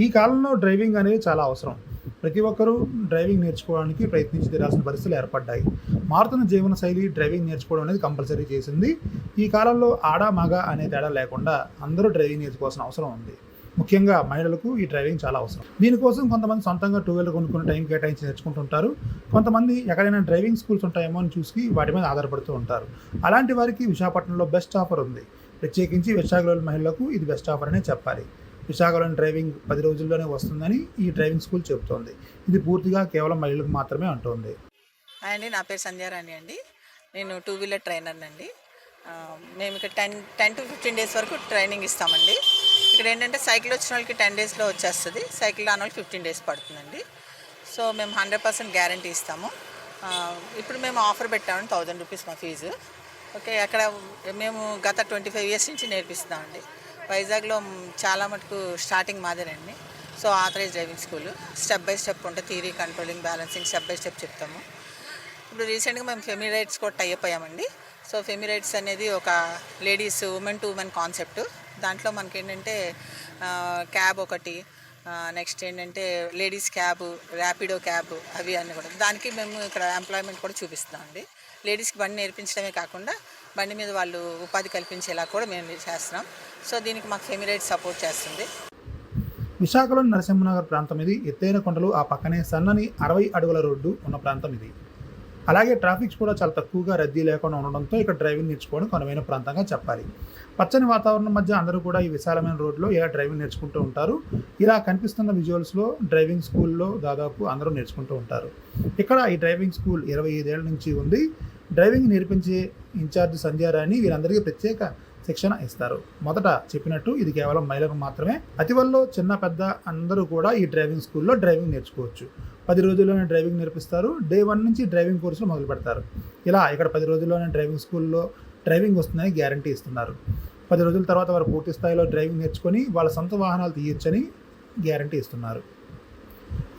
ఈ కాలంలో డ్రైవింగ్ అనేది చాలా అవసరం. ప్రతి ఒక్కరూ డ్రైవింగ్ నేర్చుకోవడానికి ప్రయత్నించి తీరాల్సిన పరిస్థితులు ఏర్పడ్డాయి. మారుతున్న జీవన శైలి డ్రైవింగ్ నేర్చుకోవడం అనేది కంపల్సరీ చేసింది. ఈ కాలంలో ఆడ మగ అనే తేడా లేకుండా అందరూ డ్రైవింగ్ నేర్చుకోవాల్సిన అవసరం ఉంది. ముఖ్యంగా మహిళలకు ఈ డ్రైవింగ్ చాలా అవసరం. దీనికోసం కొంతమంది సొంతంగా టూ వీలర్ కొనుక్కుని టైం కేటాయించి నేర్చుకుంటుంటారు. కొంతమంది ఎక్కడైనా డ్రైవింగ్ స్కూల్స్ ఉంటాయేమో అని చూసి వాటి మీద ఆధారపడుతూ ఉంటారు. అలాంటి వారికి విశాఖపట్నంలో బెస్ట్ ఆఫర్ ఉంది. ప్రత్యేకించి విశాఖలోని మహిళలకు ఇది బెస్ట్ ఆఫర్ అనే చెప్పాలి. విశాఖలోని డ్రైవింగ్ పది రోజుల్లోనే వస్తుందని ఈ డ్రైవింగ్ స్కూల్ చెబుతోంది. ఇది పూర్తిగా కేవలం మహిళలకు మాత్రమే అంటోంది. హాయ్ అండి నా పేరు సంధ్యారాణి అండి. నేను టూ వీలర్ ట్రైనర్ అండి. మేము ఇక్కడ ten ten to fifteen days వరకు ట్రైనింగ్ ఇస్తామండి. ఇక్కడ ఏంటంటే సైకిల్ వచ్చిన వాళ్ళకి టెన్ డేస్లో వచ్చేస్తుంది. సైకిల్ రాని వాళ్ళకి ఫిఫ్టీన్ డేస్ పడుతుందండి. సో మేము హండ్రెడ్ పర్సెంట్ గ్యారంటీ ఇస్తాము. ఇప్పుడు మేము ఆఫర్ పెట్టామండి థౌజండ్ రూపీస్ మా ఫీజు ఓకే అక్కడ మేము గత ట్వంటీ ఫైవ్ ఇయర్స్ నుంచి నేర్పిస్తామండి వైజాగ్లో చాలా మటుకు starting మాదేనండి. So authorise driving school. Step by step ఉంటే theory controlling balancing step by step చెప్తాము. ఇప్పుడు రీసెంట్గా మేము ఫెమిరైట్స్ కూడా టై అయ్యామండి. సో ఫెమీ రైట్స్ అనేది ఒక ladies women to women concept. దాంట్లో మనకి ఏంటంటే క్యాబ్ ఒకటి నెక్స్ట్ ఏంటంటే లేడీస్ క్యాబ్ ర్యాపిడో క్యాబ్ అవి అన్నీ కూడా. దానికి మేము ఇక్కడ ఎంప్లాయ్మెంట్ కూడా చూపిస్తున్నాం అండి. లేడీస్కి బండి నేర్పించడమే కాకుండా బండి మీద వాళ్ళు ఉపాధి కల్పించేలా కూడా మేము చేస్తున్నాం. సో దీనికి మాకు ఫెమి సపోర్ట్ చేస్తుంది. విశాఖలోని నరసింహనగర్ ప్రాంతం ఇది. ఎత్తైన కొండలు ఆ పక్కనే సన్నని అరవై అడుగుల రోడ్డు ఉన్న ప్రాంతం ఇది. అలాగే ట్రాఫిక్స్ కూడా చాలా తక్కువగా రద్దీ లేకుండా ఉండడంతో ఇక్కడ డ్రైవింగ్ నేర్చుకోవడం కొనమైన ప్రాంతంగా చెప్పాలి. పచ్చని వాతావరణం మధ్య అందరూ కూడా ఈ విశాలమైన రోడ్లో ఇలా డ్రైవింగ్ నేర్చుకుంటూ ఉంటారు. ఇలా కనిపిస్తున్న విజువల్స్లో డ్రైవింగ్ స్కూల్లో దాదాపు అందరూ నేర్చుకుంటూ ఉంటారు. ఇక్కడ ఈ డ్రైవింగ్ స్కూల్ ఇరవై ఐదేళ్ళ నుంచి ఉంది. డ్రైవింగ్ నేర్పించే ఇన్ఛార్జ్ సంధ్యారాణి వీరందరికీ ప్రత్యేక శిక్షణ ఇస్తారు. మొదట చెప్పినట్టు ఇది కేవలం మహిళలకు మాత్రమే. అతివల్లో చిన్న పెద్ద అందరూ కూడా ఈ డ్రైవింగ్ స్కూల్లో డ్రైవింగ్ నేర్చుకోవచ్చు. పది రోజుల్లోనే డ్రైవింగ్ నేర్పిస్తారు. డే వన్ నుంచి డ్రైవింగ్ కోర్సులు మొదలు పెడతారు. ఇలా ఇక్కడ పది రోజుల్లోనే డ్రైవింగ్ స్కూల్లో డ్రైవింగ్ వస్తుందని గ్యారంటీ ఇస్తున్నారు. పది రోజుల తర్వాత వారు పూర్తి స్థాయిలో డ్రైవింగ్ నేర్చుకొని వాళ్ళ సొంత వాహనాలు తీయొచ్చని గ్యారంటీ ఇస్తున్నారు.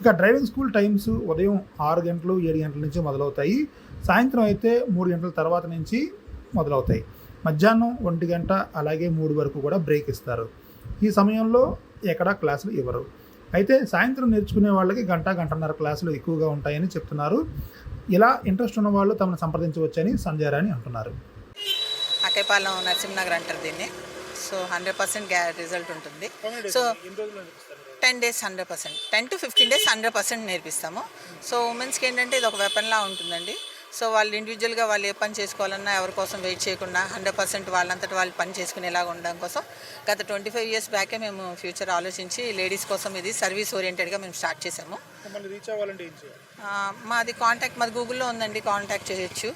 ఇక డ్రైవింగ్ స్కూల్ టైమ్స్ ఉదయం ఆరు గంటలు ఏడు గంటల నుంచి మొదలవుతాయి. సాయంత్రం అయితే మూడు గంటల తర్వాత నుంచి మొదలవుతాయి. మధ్యాహ్నం ఒంటి గంట అలాగే మూడు వరకు కూడా బ్రేక్ ఇస్తారు. ఈ సమయంలో ఎక్కడా క్లాసులు ఇవ్వరు. అయితే సాయంత్రం నేర్చుకునే వాళ్ళకి గంట గంటన్నర క్లాసులు ఎక్కువగా ఉంటాయని చెప్తున్నారు. ఇలా ఇంట్రెస్ట్ ఉన్న వాళ్ళు తమను సంప్రదించవచ్చని సంజయ్ అంటున్నారు. అకేపాలెం నరసింహనగర్ అంటారు దీన్ని. సో హండ్రెడ్ పర్సెంట్ గ్యా రిజల్ట్ ఉంటుంది. So ten days hundred percent. Ten to fifteen days hundred percent నేర్పిస్తాము. So ఉమెన్స్కి ఏంటంటే ఇది ఒక వెపన్లా ఉంటుందండి. సో వాళ్ళు ఇండివిజువల్గా వాళ్ళు ఏ పని చేసుకోవాలన్నా ఎవరి కోసం వెయిట్ చేయకుండా హండ్రెడ్ పర్సెంట్ వాళ్ళంతటి వాళ్ళు పని చేసుకునేలాగా ఉండడం కోసం గత ట్వంటీ ఫైవ్ ఇయర్స్ బ్యాకే మేము ఫ్యూచర్ ఆలోచించి లేడీస్ కోసం ఇది సర్వీస్ ఓరియంటెడ్గా మేము స్టార్ట్ చేసాము మాది కాంటాక్ట్ మాది గూగుల్లో ఉందండి కాంటాక్ట్ చేయొచ్చు.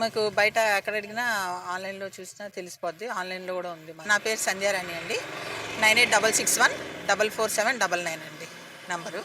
మాకు బయట ఎక్కడ అడిగినా ఆన్లైన్లో చూసినా తెలిసిపోద్ది. ఆన్లైన్లో కూడా ఉంది నా పేరు సంధ్యారాణి అండి. Nine eight double six one double four seven double nine అండి. నంబరు.